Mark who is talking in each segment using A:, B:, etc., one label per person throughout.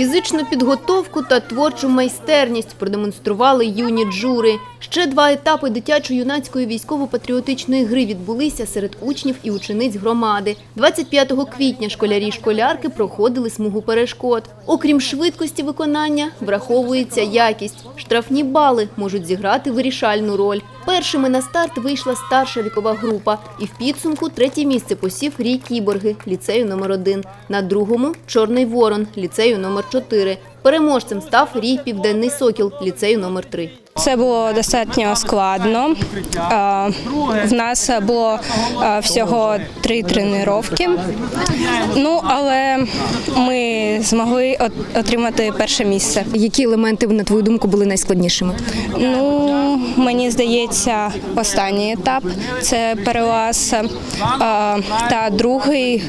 A: Фізичну підготовку та творчу майстерність продемонстрували юні джури. Ще два етапи дитячо-юнацької військово-патріотичної гри відбулися серед учнів і учениць громади. 25 квітня школярі й школярки проходили смугу перешкод. Окрім швидкості виконання, враховується якість. Штрафні бали можуть зіграти вирішальну роль. Першими на старт вийшла старша вікова група, і в підсумку третє місце посів Рій Кіборги ліцею номер 1 На другому Чорний Ворон ліцею номер 4 Переможцем став Рій Південний Сокіл ліцею номер 3
B: Це було достатньо складно. Е, В нас було е, всього три тренування. Ну, але ми змогли отримати перше місце.
A: Які елементи, на твою думку, були найскладнішими?
B: Ну, мені здається, останній етап це перелаз е, та другий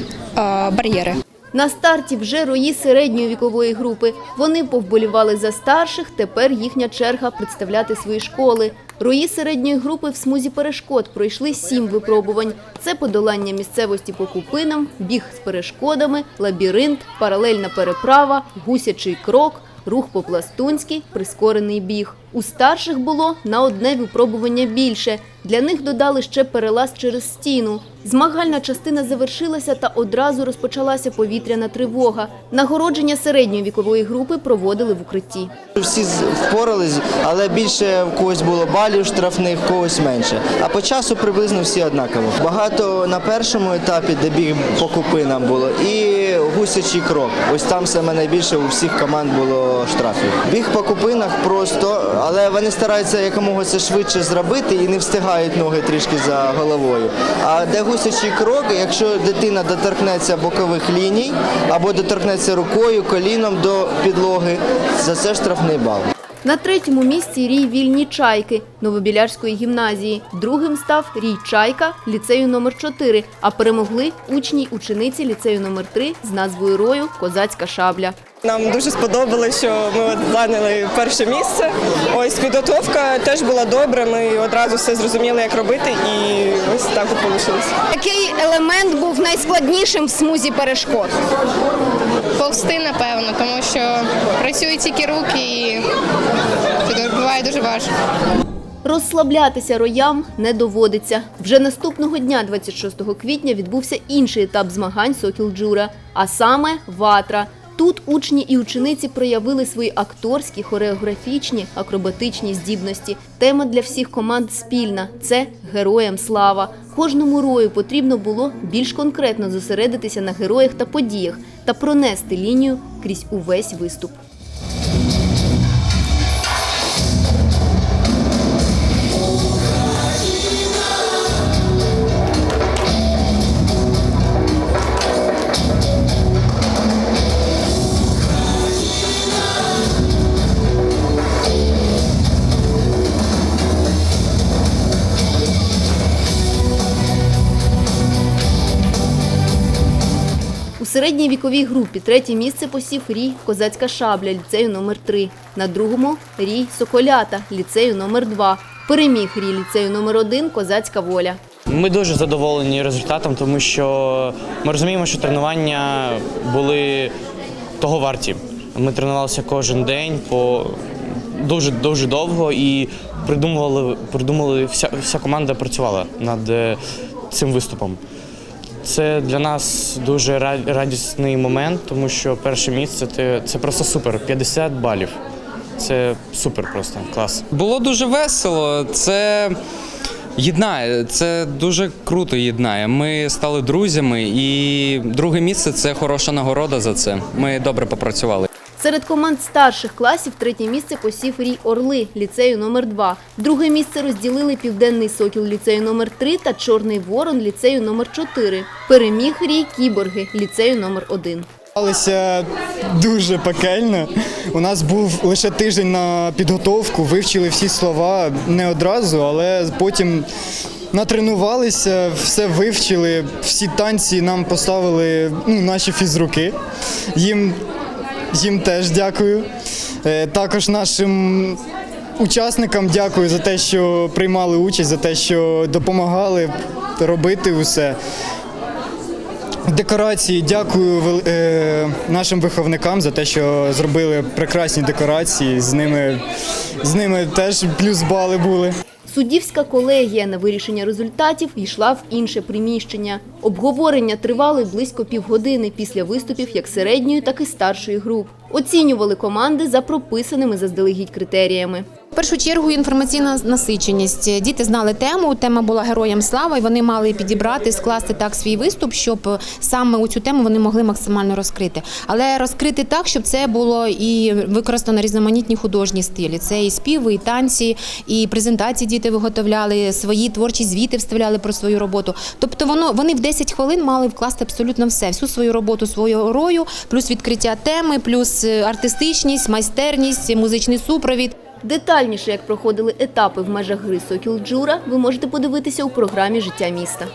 B: бар'єри.
A: На старті вже рої середньої вікової групи. Вони повболівали за старших, тепер їхня черга представляти свої школи. Рої середньої групи в смузі перешкод пройшли сім випробувань. Це подолання місцевості по купинам, біг з перешкодами, лабіринт, паралельна переправа, гусячий крок, рух по-пластунськи, прискорений біг. У старших було на одне випробування більше. Для них додали ще перелаз через стіну. Змагальна частина завершилася та одразу розпочалася повітряна тривога. Нагородження середньої вікової групи проводили в укритті.
C: Всі впорались, але більше в когось було балів штрафних, в когось менше. А по часу приблизно всі однаково. Багато на першому етапі, де біг по купинам було, і гусячий крок. Ось там саме найбільше у всіх команд було штрафів. Біг по купинах просто, але вони стараються якомога це швидше зробити і не встигають ноги трішки за головою. А де гусячий крок, якщо дитина доторкнеться бокових ліній або доторкнеться рукою, коліном до підлоги, за це штрафний бал.
A: На третьому місці рій вільні чайки Новобілярської гімназії. Другим став рій чайка ліцею номер 4 а перемогли учні й учениці ліцею номер 3 з назвою рою Козацька шабля.
D: Нам дуже сподобалося, що ми зайняли перше місце. Ось підготовка теж була добра. Ми одразу все зрозуміли, як робити, і ось так от вийшло.
A: Який елемент був найскладнішим в смузі перешкод?
E: Повсти, напевно, тому що працюють тільки руки і це буває дуже важко.
A: Розслаблятися роям не доводиться. Вже наступного дня, 26 квітня, відбувся інший етап змагань Сокіл Джура, а саме ватра. Тут учні і учениці проявили свої акторські, хореографічні, акробатичні здібності. Тема для всіх команд спільна це героям слава. Кожному рою потрібно було більш конкретно зосередитися на героях та подіях та пронести лінію крізь увесь виступ. Середній віковій групі третє місце посів рій Козацька шабля ліцею номер 3 На другому рій Соколята ліцею номер 2 Переміг рій ліцею номер 1 Козацька воля.
F: Ми дуже задоволені результатом, тому що ми розуміємо, що тренування були того варті. Ми тренувалися кожен день по дуже дуже довго і придумували, придумали вся, вся команда працювала над е, цим виступом. Це для нас дуже ра- радісний момент, тому що перше місце це, це просто супер. 50 балів. Це супер просто клас.
G: Було дуже весело. Це єднає, це дуже круто єднає. Ми стали друзями, і друге місце це хороша нагорода за це. Ми добре попрацювали.
A: Серед команд старших класів третє місце посів рій Орли ліцею номер 2 Друге місце розділили Південний Сокіл ліцею номер 3 та Чорний Ворон ліцею номер 4 Переміг рій Кіборги ліцею номер 1
H: Готувалися дуже пекельно. У нас був лише тиждень на підготовку, вивчили всі слова не одразу, але потім натренувалися, все вивчили, всі танці нам поставили ну, наші фізруки. Їм, їм теж дякую. Е, Також нашим учасникам дякую за те, що приймали участь, за те, що допомагали робити усе. Декорації дякую е, нашим виховникам за те, що зробили прекрасні декорації. З ними, з ними теж плюс бали були.
A: Суддівська колегія на вирішення результатів йшла в інше приміщення. Обговорення тривали близько півгодини після виступів як середньої, так і старшої груп. Оцінювали команди за прописаними заздалегідь критеріями.
I: В першу чергу інформаційна насиченість. Діти знали тему. Тема була героям слава, і вони мали підібрати, скласти так свій виступ, щоб саме у цю тему вони могли максимально розкрити. Але розкрити так, щоб це було і використано різноманітні художні стилі. Це і співи, і танці, і презентації діти виготовляли, свої творчі звіти вставляли про свою роботу. Тобто воно вони в 10 хвилин мали вкласти абсолютно все, всю свою роботу свою рою, плюс відкриття теми, плюс е, артистичність, майстерність, музичний супровід.
A: Детальніше, як проходили етапи в межах гри Сокіл Джура, ви можете подивитися у програмі Життя міста.